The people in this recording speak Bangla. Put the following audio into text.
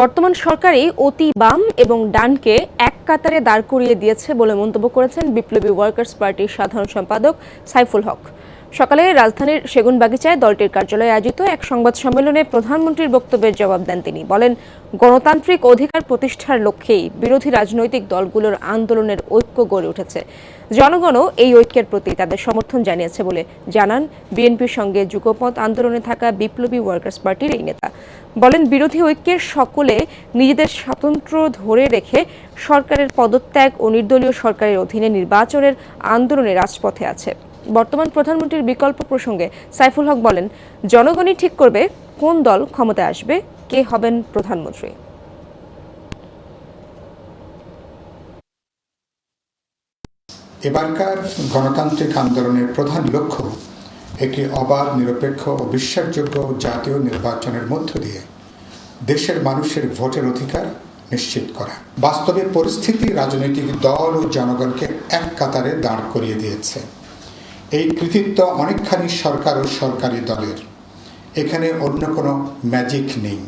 বর্তমান সরকারই অতি বাম এবং ডানকে এক কাতারে দাঁড় করিয়ে দিয়েছে বলে মন্তব্য করেছেন বিপ্লবী ওয়ার্কার্স পার্টির সাধারণ সম্পাদক সাইফুল হক। সকালে রাজধানীর সেগুনবাগিচায় দলটির কার্যালয়ে আয়োজিত এক সংবাদ সম্মেলনে প্রধানমন্ত্রীর বক্তব্যের জবাব দেন তিনি। বলেন, গণতান্ত্রিক অধিকার প্রতিষ্ঠার লক্ষ্যেই বিরোধী রাজনৈতিক দলগুলোর আন্দোলনের ঐক্য গড়ে উঠেছে। জনগণও এই ঐক্যের প্রতি তাদের সমর্থন জানিয়েছে বলে জানান বিএনপির সঙ্গে যুগপথ আন্দোলনে থাকা বিপ্লবী ওয়ার্কার্স পার্টির এই নেতা। বলেন, বিরোধী ঐক্যের সকলে নিজেদের স্বাতন্ত্র্য ধরে রেখে সরকারের পদত্যাগ ও নির্দলীয় সরকারের অধীনে নির্বাচনের আন্দোলনে রাজপথে আছে। বর্তমান প্রধানমন্ত্রীর বিকল্প প্রসঙ্গে সাইফুল হক বলেন, জনগণই ঠিক করবে কোন দল ক্ষমতায় আসবে, কে হবেন প্রধানমন্ত্রী। এবারকার গণতান্ত্রিক আন্দোলনের প্রধান লক্ষ্য একটি অবাধ, নিরপেক্ষ ও বিশ্বাসযোগ্য জাতীয় নির্বাচনের মধ্য দিয়ে দেশের মানুষের ভোটের অধিকার নিশ্চিত করা। বাস্তবে পরিস্থিতি রাজনৈতিক দল ও জনগণকে এক কাতারে দাঁড় করিয়ে দিয়েছে। এই কৃতিত্ব অনেকখানি সরকার ও সরকারি দলের। এখানে অন্য কোনো ম্যাজিক নেই।